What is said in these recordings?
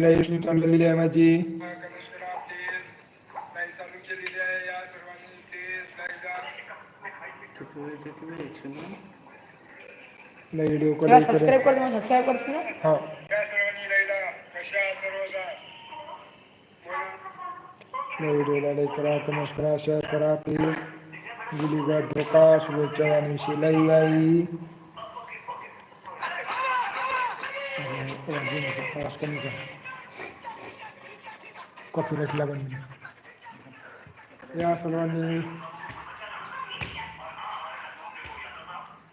Live चाललेली आहे माझी व्हिडिओ कॉल सबस्क्राईब कर मग सबस्क्राईब करशील ना हा व्हिडिओला लाईक करा कमेंट करा शेअर करा प्लीज़ गुलीगार धोका शुभेच्छा आणि शिलाई आई कमी कर कॉपीराईट लागून या सर्वांनी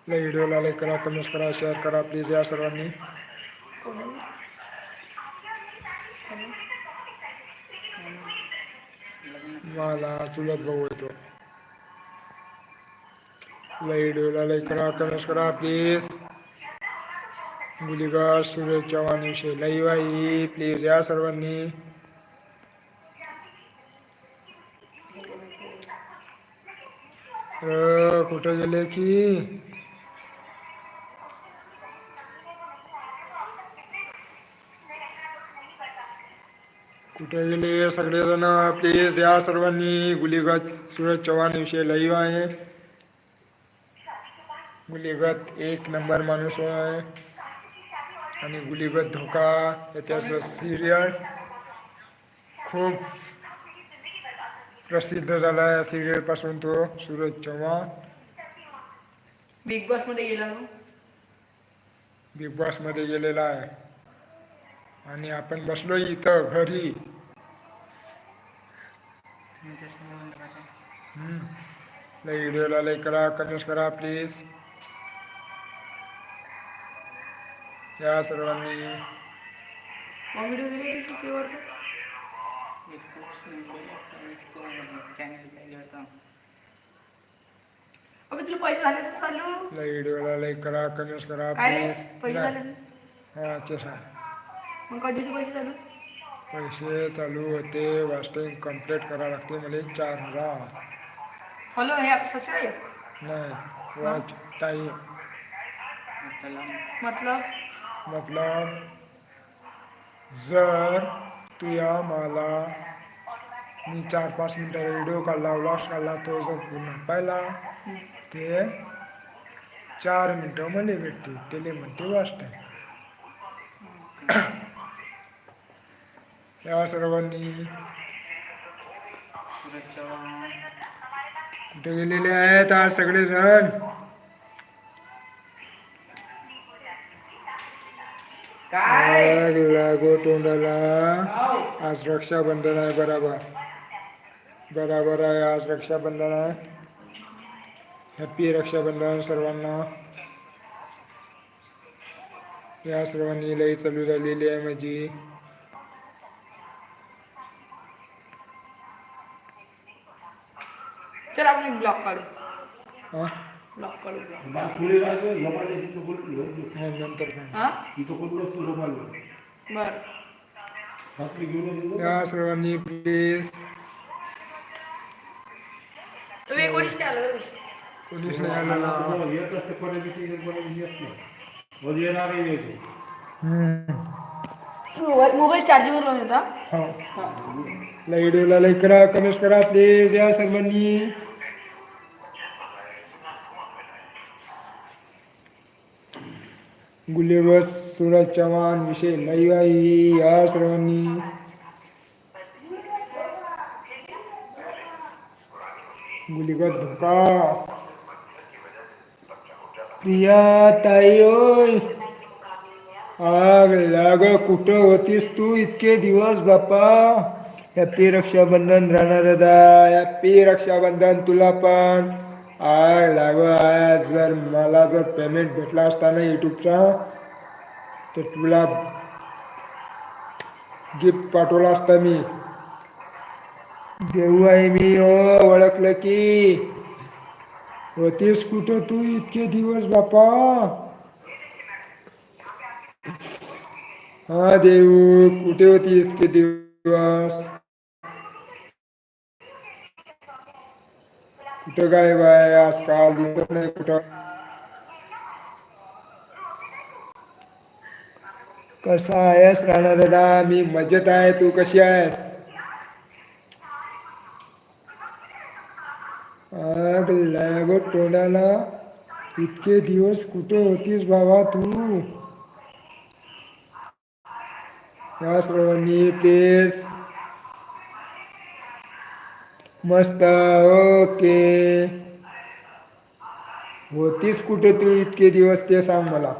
व्हिडिओला लाईक करा कमेंट करा शेअर करा प्लीज या सर्वांनी. मला चुलत भाऊ येतो. व्हिडिओला लाईक करा कमेंट करा प्लीज मुलीगा सुरेश चव्हाण विषयी लई वाई प्लीज या सर्वांनी. कुठे गेले की? कुठे गेले सगळेजण? प्लीज या सर्वांनी गुलिगत सूरज चव्हाण विषयी लाईव्ह आहे. गुलिगत एक नंबर माणूस आहे. आणि गुलिगत धोका याच्या सिरियल खूप प्रसिद्ध झाला आहे सिरियलपासून तो सूरज चव्हाण. बिग बॉसमध्ये गेला बिग बॉसमध्ये गेलेला आहे. आणि आपण बसलो इथं घरी. लय व्हिडिओला लाईक करा कमेंट करा प्लीज या सर्वांनी. व्हिडिओ अबे तुला पैसे झाले असते चालू लय व्हिडिओला लाईक करा कमेंट करा काय रे प्लीज़ पैसे झाले असते? हा अच्छा अच्छा. मग कधीचे पैसे चालू पैसे चालू होते वास्टिंग कंप्लीट करा लागते मला चार हज़ार। हॅलो हे सबस्क्राईब नाही वॉच टाईम मतलब मतलब? जर तू या मला मी चार पाच मिनटं व्हिडिओ काढला व्लॉग्स काढला तो जर पूर्ण पाहिला. ते चार मिनटं मला भेटते त्याला म्हणते वास्ट या सर्वांनी. कुठे गेलेले आहेत आज सगळेजण? आग लागो तोंडाला आज रक्षाबंधन आहे बराबर. बराबर आहे आज रक्षाबंधन आहे. हॅपी रक्षाबंधन सर्वांना. या सर्वांनी लई चालू झालेली आहे माझी. चल आपण एक ब्लॉक काढू. हा? ब्लॉक काढू नंतर हा? बर. या सर्वांनी प्लीज तुम्ही कोणीच नाही आलं बरं का? कोणीच नाही आलं. ना येत असते कोणा दिवशी येत कोणा दिवशी येत नाही. वर येणारही नाही तो. हम्म. मोबाईल मोबाईल चार्जिंगवर लावून होता हा? व्हिडिओला लाईक करा कमेंट करा प्लीज या सर्वांनी. गुलेबस सूरज चव्हाण विषय लाईव्ह आहे या सर्वांनी. गुलिगत धोका. प्रिया ताई ओय. आग लाग कुठं होतीस तू इतके दिवस बापा? हॅपी रक्षाबंधन राहणार दादा हॅपी रक्षाबंधन तुला पण. आय लाग आहे जर मला जर पेमेंट भेटला असता ना यूट्यूबचा तर तुला गिफ्ट पाठवला असता मी. देऊ आहे मी हो ओळखलं की. होतीस कुठं तू इतके दिवस बापा? हा देऊ. कुठे होती इतके दिवस? कुठं काय बाय आजकाल दिसत नाही कुठं? कसा आहेस राणा दादा? मी मजेत आहे. तू कशी आहेस? आग लागो तोंडाला. इतके दिवस कुठे होतीस बाबा तू? श्रवणी प्लीज मस्त ओके होतीस कुठे तू इतके दिवस ते सांग मला.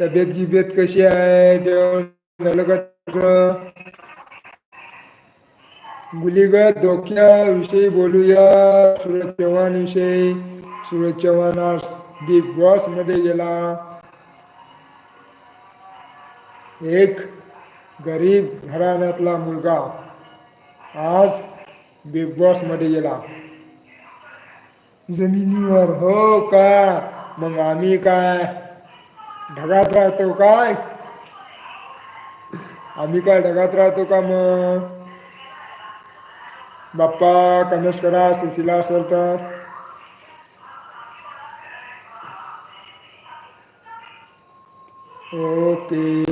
तब्येत गिब्येत कशी आहे? जेवण झालं का गुलीगत धोक्याविषयी बोलूया. सूरज चव्हाण विषयी सूरज चव्हाण आज बिग बॉसमध्ये गेला. एक गरीब घराण्यातला मुलगा आज बिग बॉसमध्ये गेला. जमिनीवर हो का? मग आम्ही काय? ढगात राहतो काय? आम्ही काय ढगात राहतो का मग? बाप्पा कमेश करा सरकार ओके।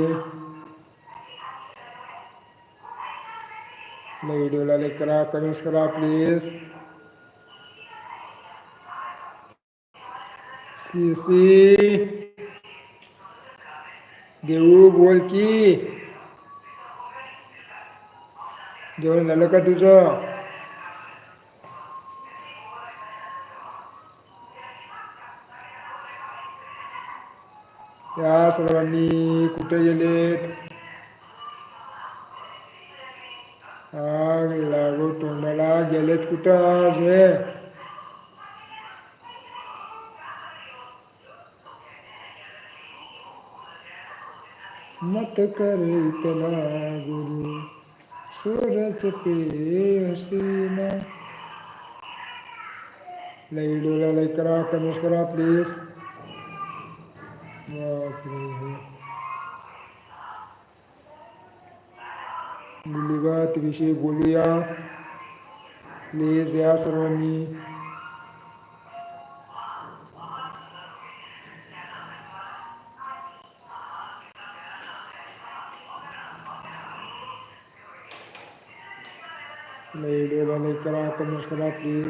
व्हिडिओला लाईक करा कमेंट्स करा प्लीज़ सी सी देऊ बोल की। जेवण झालं का तुझं? या सर्वांनी कुठे गेलेत? आग लागो तोंडाला गेलेत कुठं आज हे? मत कर लागू गुरु सूरज पे हसीना. व्हिडिओला लाईक करा कमेंट करा प्लीज विषयी बोलूया प्लीज़ या सर्वांनी। व्हिडिओला लाईक करा कमेंट करा प्लीज़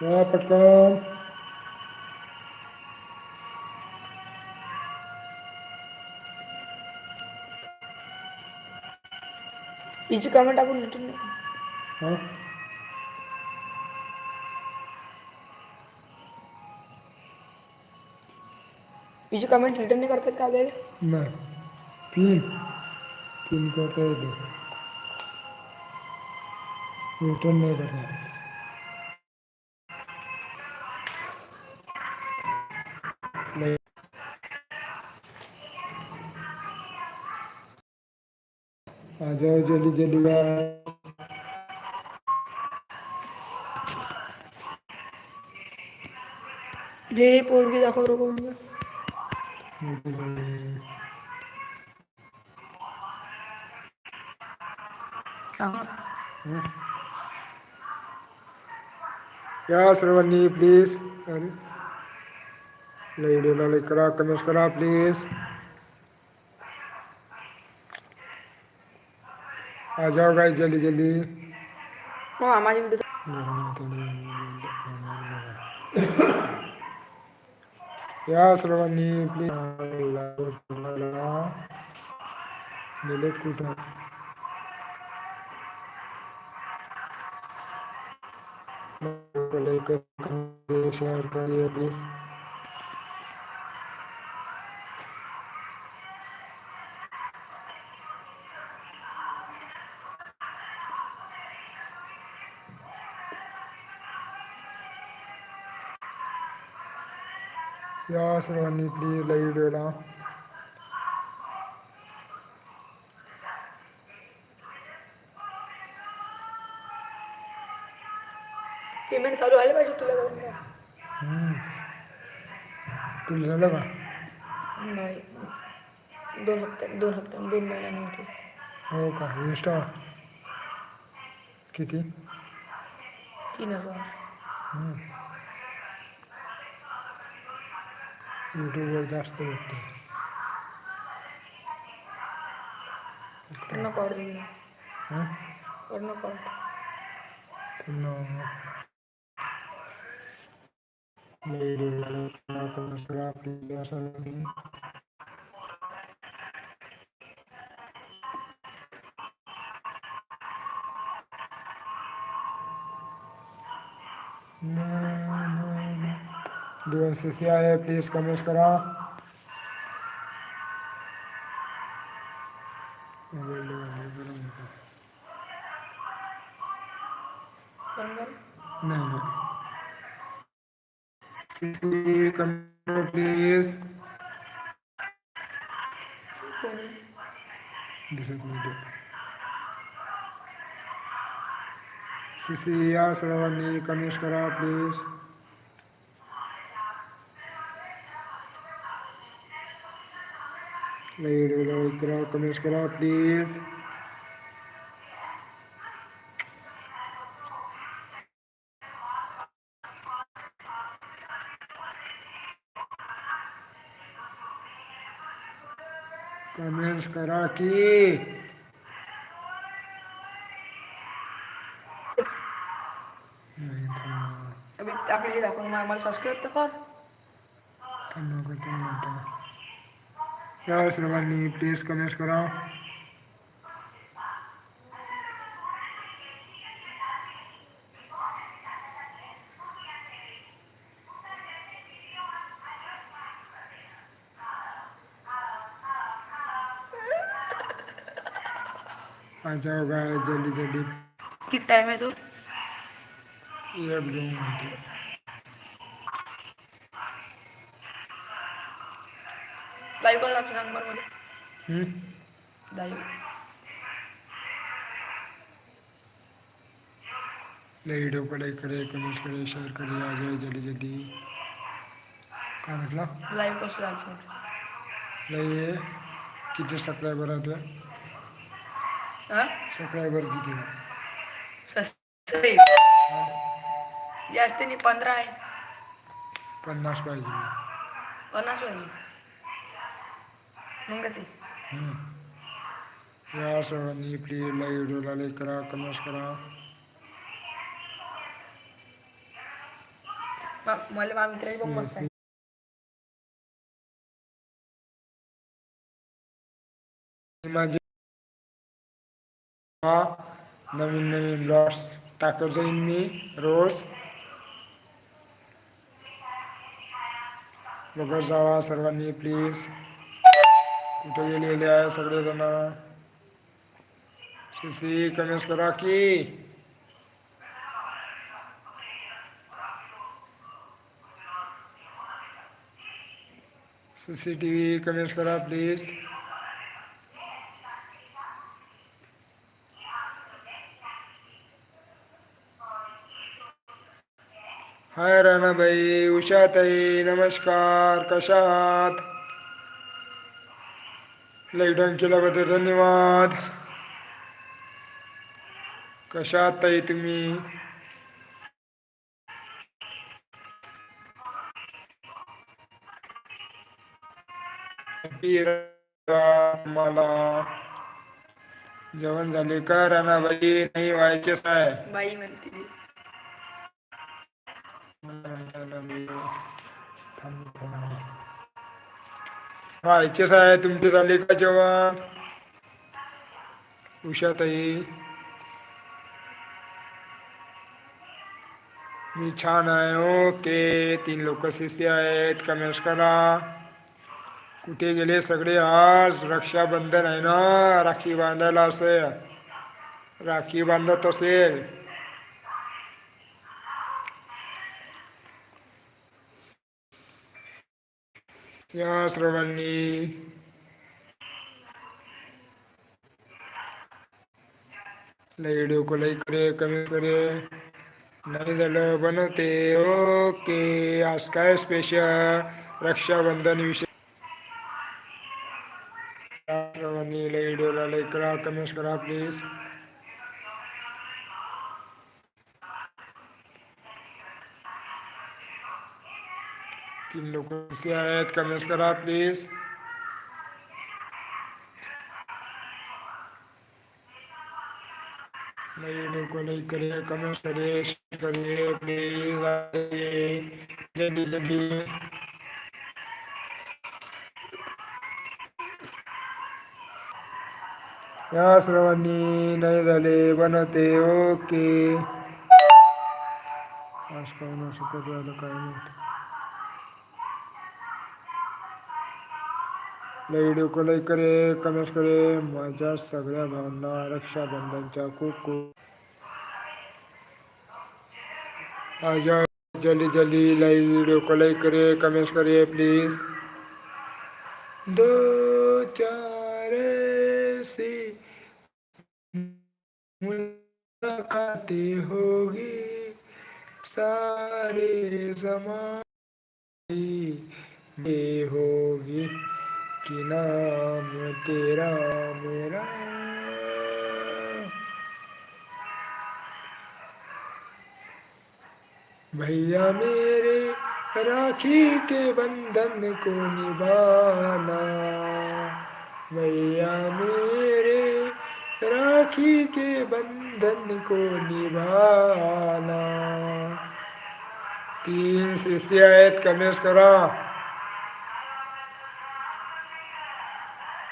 या पटकन। हिची कमेंट आपण रिटर्न हा। हिची कमेंट रिटर्न नाही करतात का आपल्याला नाही। पिन पिन करता येते रिटर्न नाही करणार जाओ जल्दी जल्दी गाइस जे पोरगी दाखव रे कोण या सर्वांनी प्लीज़ अरे लाईक करा कमेंट करा प्लीज़ आ जाओ गाइस जल्दी जल्दी। हा माझी व्हिडिओ या सर्वांनी प्लीज़ कुठं शेअर करिए प्लीज़ या सर्वांनी प्लीज़ लाईक व्हिडिओला पेमेंट चालू व्हायला पाहिजे तुला द्या. तुला झालं का? नाही. दोन हप्त्यात दोन हप्त्यात दोन महिन्यांनी हो का? इंस्टा किती? तीन हज़ार. यूट्यूबवर जास्त भेटते करणं कॉड दिली हं? करणं कॉड। पुन्हा व्हिडिओला कमेंट करा प्लीज़ या सर्वांनी सी सी आहे प्लीज़ कमेंट करा. नाही प्लीज़ कोणी दिसत नाही सीसी या सर्वांनी कमेंट करा please व्हिडिओला लाईक करा कमेंट करा प्लीज कमेंट्स करा की नाही थांबा अबे आपले हे दाखवून मला मला सबस्क्राईब तर कर थांबा करतो नंतर या सर्वांनी प्लीज़ कमेंट्स करा आ जाओ गाय जल्दी जल्दी। किती टाइम आहे तो? एक दोन घंटे। लाईव्ह वीडियो को लाइक करे कमेंट करे शेअर करे आ जाए जल्दी जल्दी. काय म्हटलं? लाईव्ह कसं जायचं लय किती सबस्क्रायबर आहे तुझ्या? हां? सबस्क्रायबर किती जास्त नाही पंधरा आहे. पन्नास पाहिजे. पन्नास वाली मग ते. या सर्वांनी प्लीज़ लाईक व्हिडिओला लाईक करा कमेंट्स करा। मला मित्राची पण मस्त माझे नवीन नवीन ब्लॉग्स टाकत जाईन मी रोज. बघत जावा सर्वांनी प्लीज़ लिहिल्या सगळेजण सी कमेंट्स करा की सी करा टी सीसीटीवी, कमेंट्स करा, प्लीज़। हाय राणाबाई उषाताई नमस्कार कशात लाईक डाऊन केल्याबद्दल धन्यवाद. कशा ताई तुम्ही? मला जेवण झाले का राणाबाई? नाही व्हायचेच आहे बाई म्हणते. व्हायचेच आहे तुमचे झाले का जेवण? उषाताई. मी छान आहे ओके. तीन लोक शिष्य आहेत कमेंट्स करा. कुठे गेले सगळे? आज रक्षाबंधन आहे ना राखी बांधायला असेल. राखी बांधत असेल. या सर्वांनी व्हिडिओ को लाईक करे कमेंट करे। नाही झालं बनवते ओके, आज काय स्पेशल रक्षाबंधन विषय सर्वांनी व्हिडिओला लाईक करा कमेंट करा प्लीज़ तीन लोक कसे आहेत कमेंट करा प्लीज़ नई वीडियो को लाइक करिए कमेंट करिए शेयर करिए प्लीज़ जल्दी जल्दी। या सर्वांनी नाही झाले बनवते ओके आज तर झालं काय माहिती व्हिडिओ को लाईक करे कमेंट करे. माझ्या सगळ्या भावना रक्षाबंधनच्या खूप खूप आज जल्दी जल्दी लाइव वीडियो को लाइक करे कमेंट करिए प्लीज़ दो चार ऐसी मुलाकातें होगी। सारे जमाने होगी। कि नाम तेरा मेरा। भैया मेरे राखी के बंधन को निभाना। भैया मेरे राखी के बंधन को निभाना। तीन शिष्य आहेत कमेंट करा।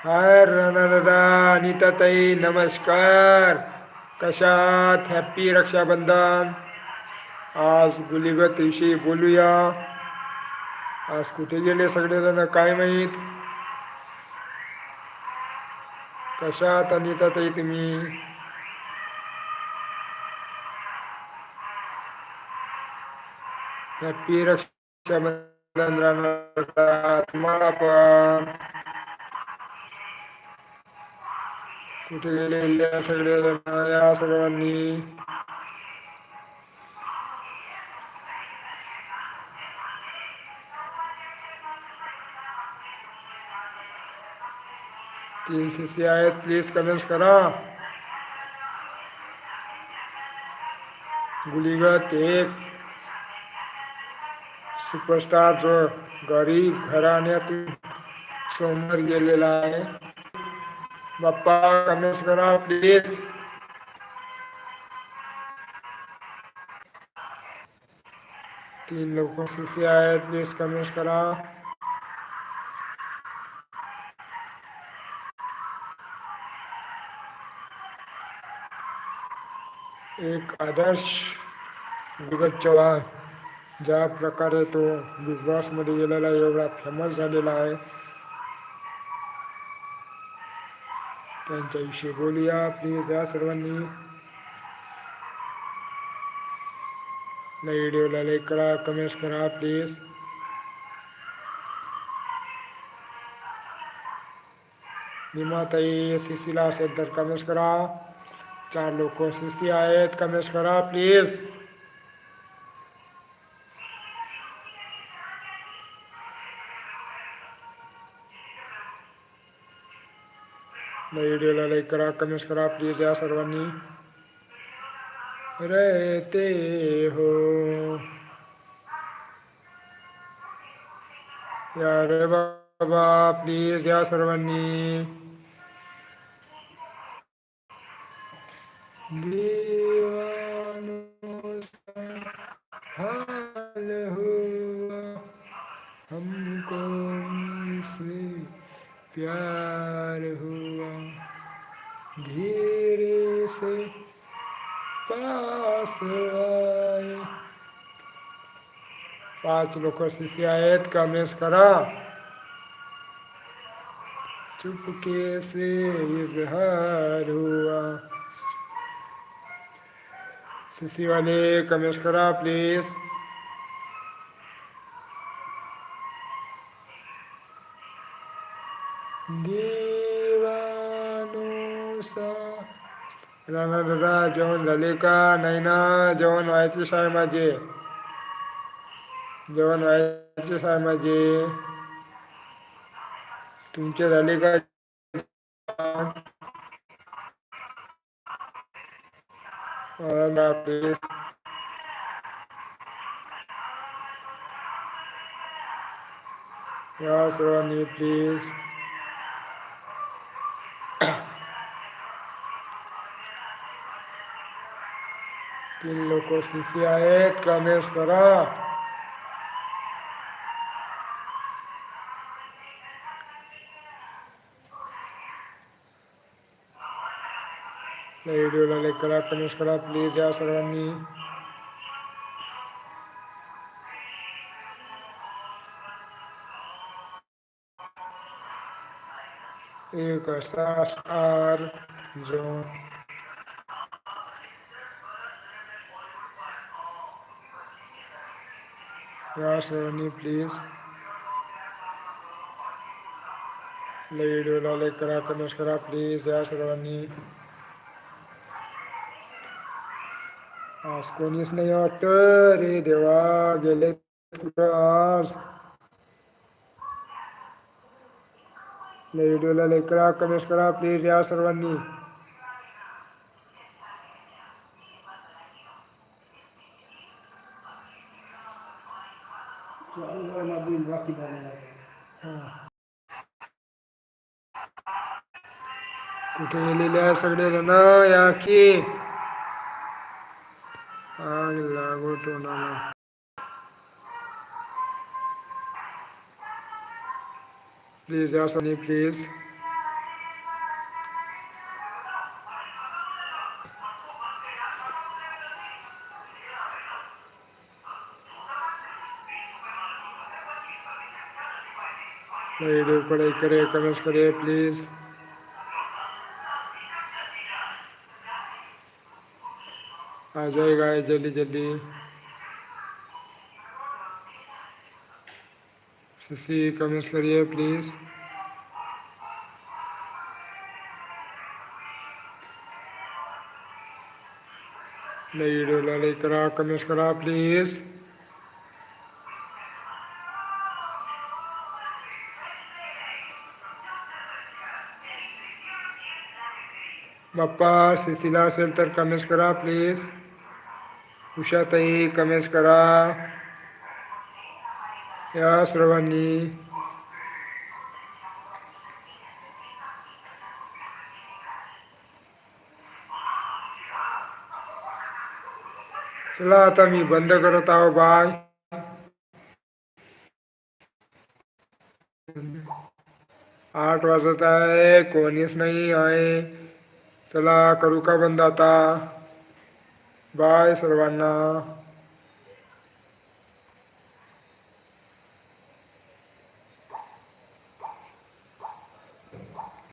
हाय अनिताताई नमस्कार. कशात हॅपी रक्षाबंधन? आज गुलीगत विषयी बोलूया. आज कुठे गेले सगळेजण काय माहीत? कशात अनिताताई तुम्ही? हॅपी रक्षाबंधन राहणार तुम्हाला पण? तीन शिष्य प्लीज़ कमेंट करा। गुलीगत एक। सुपरस्टार गरीब घराण्यातून समोर गेलेला आहे। प्लीज़ तीन लोक शिष्य आहेत प्लीज़ कमेंट करा। एक आदर्श विगत चव्हाण ज्या प्रकारे तो बिग बॉसमध्ये गेलेला एवढा फ़ेमस आहे. त्यांच्याविषयी बोलूया प्लीज या सर्वांनी. व्हिडिओला लाईक करा कमेंट्स करा प्लीज निमाताई सीसीला असेल तर कमेंट्स करा. चार लोक सी सी आहेत कमेंट्स करा प्लीज व्हिडिओला लाईक करा कमेंट करा, प्लीज़ या सर्वांनी। रहते हो। या रे बाबा, प्लीज़ या सर्वांनी। हाल हुआ, हमको उनसे प्यार हुआ। धीरे से पास आए। पाच लोक शिष्य आहेत कमेंट करा। चुपके से इजहार हुआ। शिशी वाले कमेंट करा प्लीज़ राणा दादा जेवण झाले का नाही ना जेवण व्हायचे साय माझे जेवण व्हायचे साय माझे तुमचे झाले का प्लीज या सर्वांनी प्लीज तीन लोक आहेत कमेंट करा व्हिडिओला लाईक करा कमेंट करा, प्लीज़ या सर्वांनी एक आर जो या प्लीज़ व्हिडिओला लाईक करा कमेंट करा प्लीज़ या सर्वांनी आज कोणीच नाही वाटत रे देवा गेले आज व्हिडिओला लाईक करा कमेंट करा प्लीज़ या सर्वांनी बाकी झालेला आहे सगळे जण या आग लागो तोंडाला प्लीज़ या सनी प्लीज़। वीडियो को करे कमेंट करे, प्लीज़। आ जाएगा जल्दी जल्दी। शशि कमेंट करिए प्लीज़ नई वीडियो लाइक करा कमेंट करा प्लीज़ बाप्पा शिशिला असेल तर कमेंट करा प्लीज़ उषाताई कमेंट्स करा. या सर्वांनी. चला आता मी बंद करत आहो बाय. आठ वाजत आहे कोणीच नाही आहे. चला करू का बंद आता? बाय सर्वांना.